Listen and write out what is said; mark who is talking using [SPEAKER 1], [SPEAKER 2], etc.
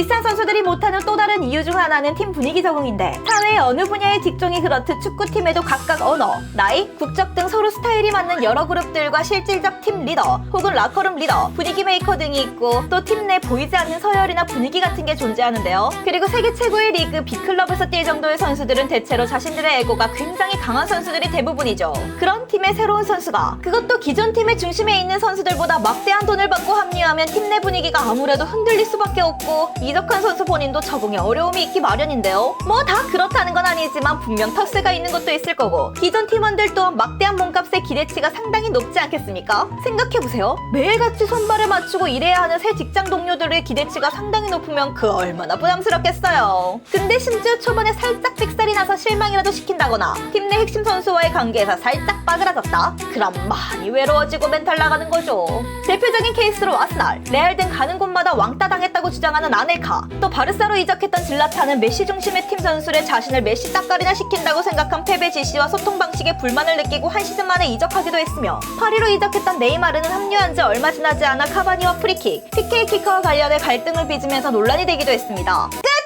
[SPEAKER 1] 비싼 선수들이 못하는 또 다른 이유 중 하나는 팀 분위기 적응인데 사회의 어느 분야의 직종이 그렇듯 축구팀에도 각각 언어, 나이, 국적 등 서로 스타일이 맞는 여러 그룹들과 실질적 팀 리더 혹은 라커룸 리더, 분위기 메이커 등이 있고 또 팀 내 보이지 않는 서열이나 분위기 같은 게 존재하는데요. 그리고 세계 최고의 리그 B클럽에서 뛸 정도의 선수들은 대체로 자신들의 에고가 굉장히 강한 선수들이 대부분이죠. 그런 팀의 새로운 선수가 그것도 기존 팀의 중심에 있는 선수들보다 막대한 돈을 받고 합류하면 팀 내 분위기가 아무래도 흔들릴 수밖에 없고 이 적한 선수 본인도 적응에 어려움이 있기 마련인데요. 뭐 다 그렇다는 건 아니지만 분명 텃세가 있는 것도 있을 거고 기존 팀원들 또한 막대한 몸값에 기대치가 상당히 높지 않겠습니까? 생각해보세요. 매일같이 손발을 맞추고 일해야 하는 새 직장 동료들의 기대치가 상당히 높으면 그 얼마나 부담스럽겠어요. 근데 심지어 초반에 살짝 삑살이 나서 실망이라도 시킨다거나 팀 내 핵심 선수와의 관계에서 살짝 빠그라졌다? 그럼 많이 외로워지고 멘탈 나가는 거죠. 대표적인 케이스로 아스날, 레알 등 가는 곳마다 왕따 당했다고 주장하는 아넬카, 또 바르사로 이적했던 질라타는 메시 중심의 팀 선수를 자신을 메시 따까리나 시킨다고 생각한 페베 지시와 소통 방식에 불만을 느끼고 한 시즌 만에 이적하기도 했으며 파리로 이적했던 네이마르는 합류한 지 얼마 지나지 않아 카바니와 프리킥, PK 키커와 관련해 갈등을 빚으면서 논란이 되기도 했습니다. 끝!